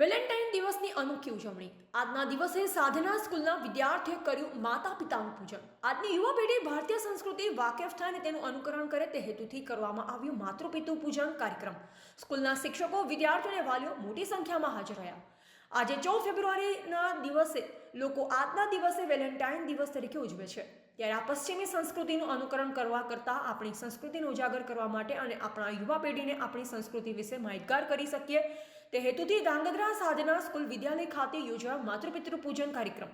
Valentine દિવસની અનોખી ઉજવણી. આજના દિવસે સાધના સ્કૂલના વિદ્યાર્થીએ કર્યું માતા પિતાનું પૂજન. આજની યુવા પેઢી ભારતીય સંસ્કૃતિ વાકેફ થાય અને તેનું અનુકરણ કરે તે હેતુથી કરવામાં આવ્યું માતૃપિતુ પૂજન કાર્યક્રમ. સ્કૂલના શિક્ષકો વિદ્યાર્થીઓ અને વાલીઓ મોટી સંખ્યામાં હાજર રહ્યા. આજે ચૌદ ફેબ્રુઆરીના દિવસે લોકો આજના દિવસે વેલેન્ટાઇન દિવસ તરીકે ઉજવે છે. ત્યારે આ પશ્ચિમી સંસ્કૃતિનું અનુકરણ કરવા કરતાં આપણી સંસ્કૃતિને ઉજાગર કરવા માટે અને આપણા યુવા પેઢીને આપણી સંસ્કૃતિ વિશે માહિતગાર કરી શકીએ તે હેતુથી ધાંગધ્રા સાધના સ્કૂલ વિદ્યાલય ખાતે યોજાયો માતૃપિતૃ પૂજન કાર્યક્રમ.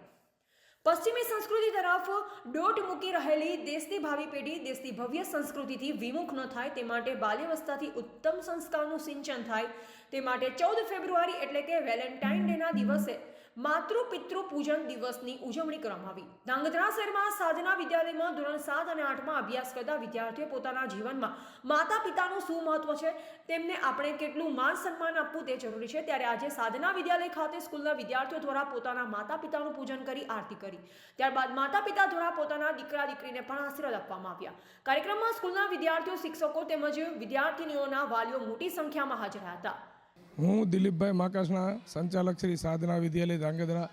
પશ્ચિમી સંસ્કૃતિ તરફ દોટ મૂકી રહેલી દેશની ભાવિ પેઢી દેશની ભવ્ય સંસ્કૃતિથી વિમુખ ન થાય તે માટે બાલ્યવસ્થાથી ઉત્તમ સંસ્કારનું સિંચન થાય તે માટે ચૌદ ફેબ્રુઆરી એટલે કે વેલેન્ટાઇન ડેના દિવસે માતૃ પિતૃ પૂજન દિવસની ઉજવણી કરવામાં આવી. ધાંગધ્રા શહેરમાં સાધના વિદ્યાલયમાં ધોરણ સાત અને આઠમાં અભ્યાસ કરતા વિદ્યાર્થીઓ પોતાના જીવનમાં માતા પિતાનું શું મહત્વ છે, તેમને આપણે કેટલું માન સન્માન આપવું તે જરૂરી છે. ત્યારે આજે સાધના વિદ્યાલય ખાતે સ્કૂલના વિદ્યાર્થીઓ દ્વારા પોતાના માતા પિતાનું પૂજન કરી, આરતી કરી. ત્યારબાદ માતા પિતા દ્વારા પોતાના દીકરા દીકરીને પણ આશીર્વાદ આપવામાં આવ્યા. કાર્યક્રમમાં સ્કૂલના વિદ્યાર્થીઓ, શિક્ષકો તેમજ વિદ્યાર્થીનીઓના વાલીઓ મોટી સંખ્યામાં હાજર હતા. હું દિલીપભાઈ માકાશના સંચાલક શ્રી સાધના વિદ્યાલય ધ્રાંગધ્રા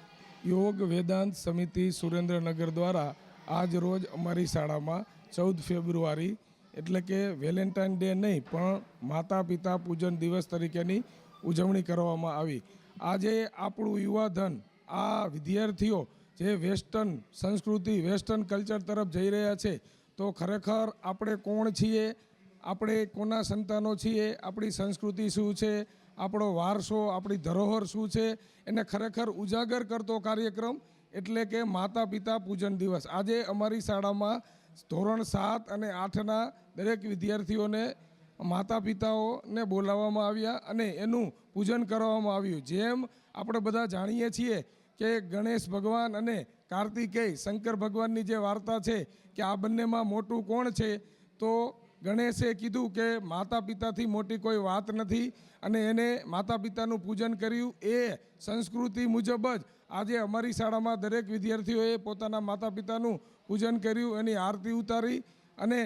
યોગ વેદાંત સમિતિ સુરેન્દ્રનગર દ્વારા આજ રોજ અમારી શાળામાં ચૌદ ફેબ્રુઆરી, એટલે કે વેલેન્ટાઇન ડે નહીં, પણ માતા પિતા પૂજન દિવસ તરીકેની ઉજવણી કરવામાં આવી. આજે આપણું યુવાધન આ વિદ્યાર્થીઓ જે વેસ્ટર્ન સંસ્કૃતિ, વેસ્ટર્ન કલ્ચર તરફ જઈ રહ્યા છે, તો ખરેખર આપણે કોણ છીએ? આપણે કોના સંતાનો છીએ? આપણી સંસ્કૃતિ શું છે? આપણો વારસો, આપણી ધરોહર શું છે, એને ખરેખર ઉજાગર કરતો કાર્યક્રમ એટલે કે માતા પિતા પૂજન દિવસ. આજે અમારી શાળામાં ધોરણ સાત અને આઠના દરેક વિદ્યાર્થીઓને માતા પિતાઓને બોલાવવામાં આવ્યા અને એનું પૂજન કરવામાં આવ્યું. જેમ આપણે બધા જાણીએ છીએ કે ગણેશ ભગવાન અને કાર્તિકેય, શંકર ભગવાનની જે વાર્તા છે કે આ બંનેમાં મોટું કોણ છે, તો ગણેશે કીધું કે માતા પિતાથી મોટી કોઈ વાત નથી અને એને માતા પિતાનું પૂજન કર્યું એ સંસ્કૃતિ મુજબ જ આજે અમારી શાળામાં દરેક વિદ્યાર્થીઓએ પોતાના માતા પિતાનું પૂજન કર્યું, એની આરતી ઉતારી અને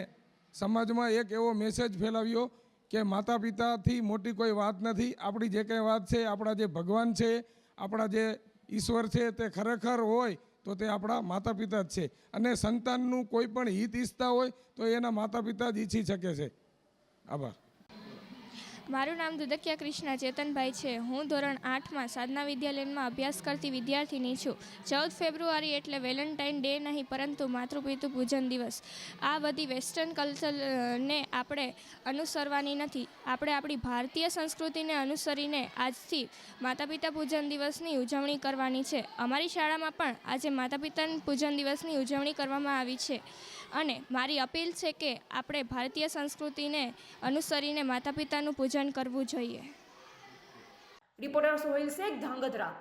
સમાજમાં એક એવો મેસેજ ફેલાવ્યો કે માતા પિતાથી મોટી કોઈ વાત નથી, આપણી જે કંઈ વાત છે, આપણા જે ભગવાન છે, આપણા જે ઈશ્વર છે તે ખરેખર હોય તો તે આપણા માતા પિતા જ છે. અને સંતાનનું કોઈ પણ હિત ઈચ્છતા હોય તો એના માતા પિતા જ ઈચ્છી શકે છે. આભાર. મારું નામ દુદકિયા કૃષ્ણ ચેતનભાઈ છે. હું ધોરણ આઠમાં સાધના વિદ્યાલયમાં અભ્યાસ કરતી વિદ્યાર્થીની છું. ચૌદ ફેબ્રુઆરી એટલે વેલેન્ટાઇન ડે નહીં, પરંતુ માતૃપિતુ પૂજન દિવસ. આ બધી વેસ્ટર્ન કલ્ચરને આપણે અનુસરવાની નથી. આપણે આપણી ભારતીય સંસ્કૃતિને અનુસરીને આજથી માતા પિતા પૂજન દિવસની ઉજવણી કરવાની છે. અમારી શાળામાં પણ આજે માતા પિતા પૂજન દિવસની ઉજવણી કરવામાં આવી છે. અને મારી અપીલ છે કે આપણે ભારતીય સંસ્કૃતિને અનુસરીને માતા પિતાનું પૂજન કરવું જોઈએ. રિપોર્ટર સોહિલ શેખ, ધાંગધ્રા.